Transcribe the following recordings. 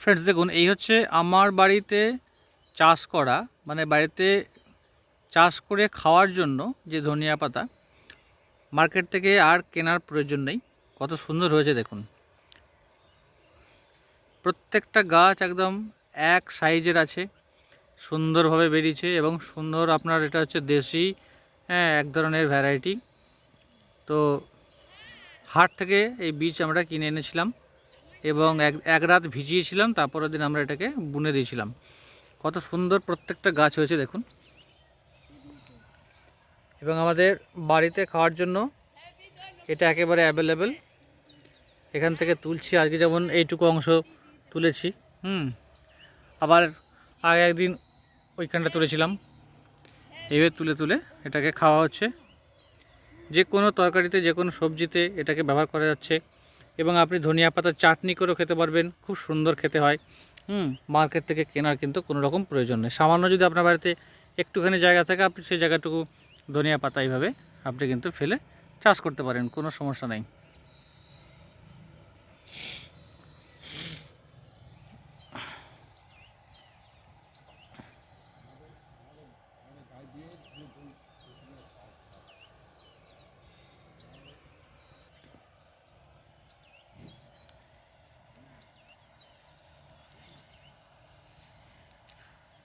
Friends দেখুন, এই হচ্ছে আমার বাড়িতে চাষ করা মানে বাড়িতে চাষ করে খাওয়ার জন্য যে ধনিয়া পাতা মার্কেট থেকে আর কেনার প্রয়োজন নেই। কত সুন্দর হয়েছে, দেখুন। প্রত্যেকটা গাছ একদম এক সাইজের আছে, সুন্দরভাবে বেরিয়েছে এবং সুন্দর আপনার এটা হচ্ছে দেশি হ্যাঁ এক ধরনের ভ্যারাইটি তো হাট থেকে এই বীজ আমরা কিনে এনেছিলাম। এবং এক এক রাত ভিজিয়েছিলাম, তারপরের দিন আমরা এটাকে বুনে দিয়েছিলাম। কত সুন্দর প্রত্যেকটা গাছ হয়েছে, দেখুন। এবং আমাদের বাড়িতে খাওয়ার জন্য এটা একেবারে অ্যাভেলেবেল। এখান থেকে তুলছি, আজকে যেমন এইটুকু অংশ তুলেছি, হুম। আবার আগে একদিন ওইখানটা তুলেছিলাম। এইভাবে তুলে তুলে এটাকে খাওয়া হচ্ছে। যে কোনো তরকারিতে, যে কোনো সবজিতে এটাকে ব্যবহার করা যাচ্ছে। এবং আপনি ধনিয়া পাতার চাটনি করেও খেতে পারবেন, খুব সুন্দর খেতে হয়। হুম মার্কেট থেকে কেনার কিন্তু কোনো রকম প্রয়োজন নেই। সামান্য যদি আপনার বাড়িতে একটুখানি জায়গা থাকে, আপনি সেই জায়গাটুকু ধনিয়া পাতা এইভাবে আপনি কিন্তু ফেলে চাষ করতে পারেন, কোনো সমস্যা নেই।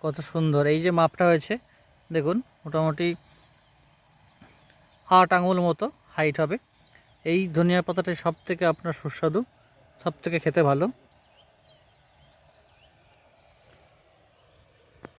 কত সুন্দর। এই যে মাপটা হয়েছে, দেখুন, মোটামুটি আট আঙুল মতো হাইট হবে। এই ধনিয়া পাতাটা সব থেকে আপনার সুস্বাদু সব থেকে খেতে ভালো।